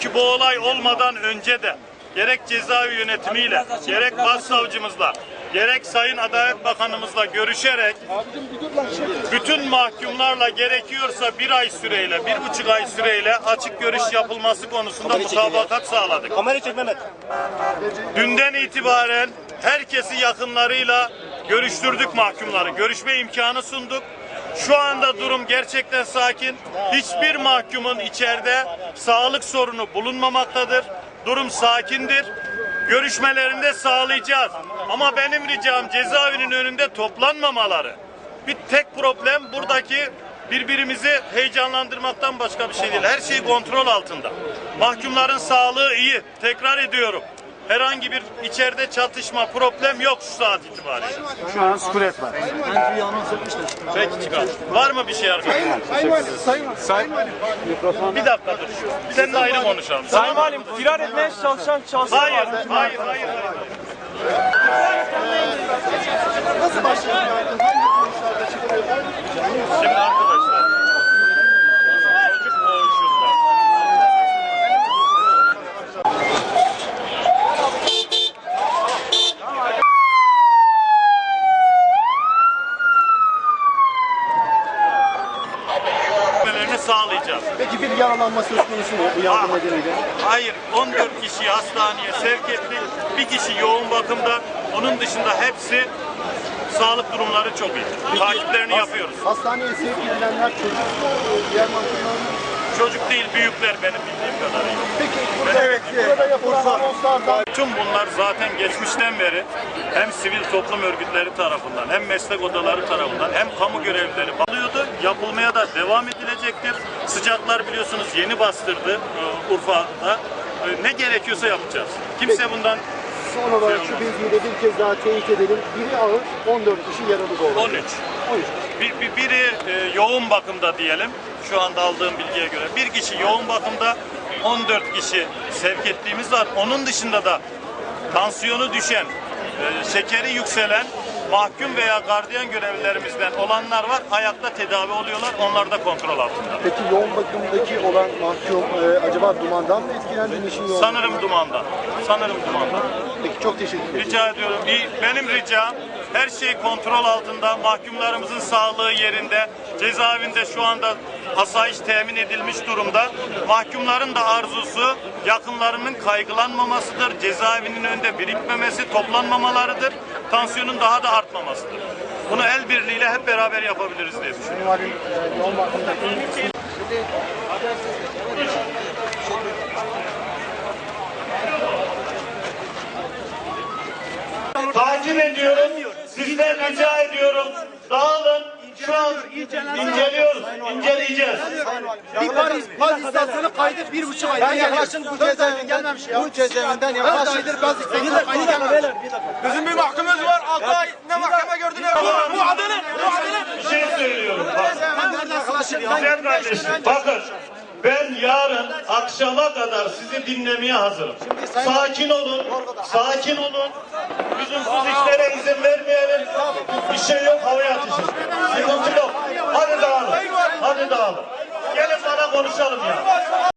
Ki bu olay olmadan önce de gerek cezaevi yönetimiyle, gerek başsavcımızla, gerek Sayın Adalet Bakanımızla görüşerek bütün mahkumlarla gerekiyorsa bir ay süreyle, bir buçuk ay süreyle açık görüş yapılması konusunda mutabakat sağladık. Kamera çek Mehmet. Dünden itibaren herkesi yakınlarıyla görüştürdük mahkumları. Görüşme imkanı sunduk. Şu anda durum gerçekten sakin. Hiçbir mahkumun içeride sağlık sorunu bulunmamaktadır. Durum sakindir. Görüşmelerinde sağlayacağız. Ama benim ricam cezaevinin önünde toplanmamaları. Bir tek problem buradaki birbirimizi heyecanlandırmaktan başka bir şey değil. Her şey kontrol altında. Mahkumların sağlığı iyi. Tekrar ediyorum. Herhangi bir içeride çatışma, problem yok şu saat itibariyle. Şu an sükunet var. Peki çıkar. Var mı bir şey arkadaşlar? Bir dakika dur. Seninle ayrı konuşalım. Sayın Valim firar etmeye çalışan şahıslar Hayır, var. hayır, hayır, hayır. Şimdi arkadaşlar, çocuk sağlayacağız. Peki bir yaralanma söz konusu mu bu yardım nedeniyle? Hayır, 14 kişiyi hastaneye sevk ettik. Bir kişi yoğun bakımda. Onun dışında hepsi sağlık durumları çok iyi. Takiplerini yapıyoruz. Hastaneye sevk edilenler çocuk mu? Diğer mahkumlar mı? Çocuk değil, büyükler benim bildiğim kadarıyla. Peki burada, burada yapılan anonslardan Tüm bunlar zaten geçmişten beri hem sivil toplum örgütleri tarafından hem meslek odaları tarafından hem kamu görevlileri alıyordu. Yapılmaya da devam edilecektir. Sıcaklar biliyorsunuz yeni bastırdı e, Urfa'da. E, Ne gerekiyorsa yapacağız. Kimse bundan son olarak şu bilgiyi de bir kez daha teyit edelim. Biri ağır, 14 kişi yaralı olay. 13. 13. Bir, bir- biri e, yoğun bakımda diyelim. Şu anda aldığım bilgiye göre. Bir kişi yoğun bakımda 14 kişi sevk ettiğimiz var. Onun dışında da tansiyonu düşen, şekeri yükselen mahkum veya gardiyan görevlilerimizden olanlar var. Ayakta tedavi oluyorlar. Onlar da kontrol altında. Peki yoğun bakımdaki olan mahkum e, acaba dumandan mı etkilendi Nişin yoğun? Sanırım dumandan. Sanırım dumandan. Peki çok teşekkür ederim. Rica ediyorum. Benim ricam her şey kontrol altında. Mahkumlarımızın sağlığı yerinde. Cezaevinde şu anda asayiş temin edilmiş durumda. Mahkumların da arzusu yakınlarının kaygılanmamasıdır. Cezaevinin önünde birikmemesi, toplanmamalarıdır. Tansiyonun daha da artmamasıdır. Bunu el birliğiyle hep beraber yapabiliriz diye düşünüyorum. Takip ediyorum. Sizden rica ediyorum. Şu an inceliyoruz. İnceleyeceğiz. Bir Paris, Paris istasyonu kaydı bir buçuk ay. Ben yaklaşın bu cezaevinden gelmemiş ya. Bu cezaevinden yaklaşın. aydır Paris istasyonu kaydı gelmemiş. Bizim bir mahkumumuz var. Altı ay ne mahkeme gördüler. Bu adını, bu adını. Bir şey söylüyorum. Güzel kardeşim bakın ben yarın akşama kadar sizi dinlemeye hazırım. Sakin olun, sakin olun. Lüzumsuz işlere izin vermeyelim. Bir şey yok dağılın. Gelin bana konuşalım ya.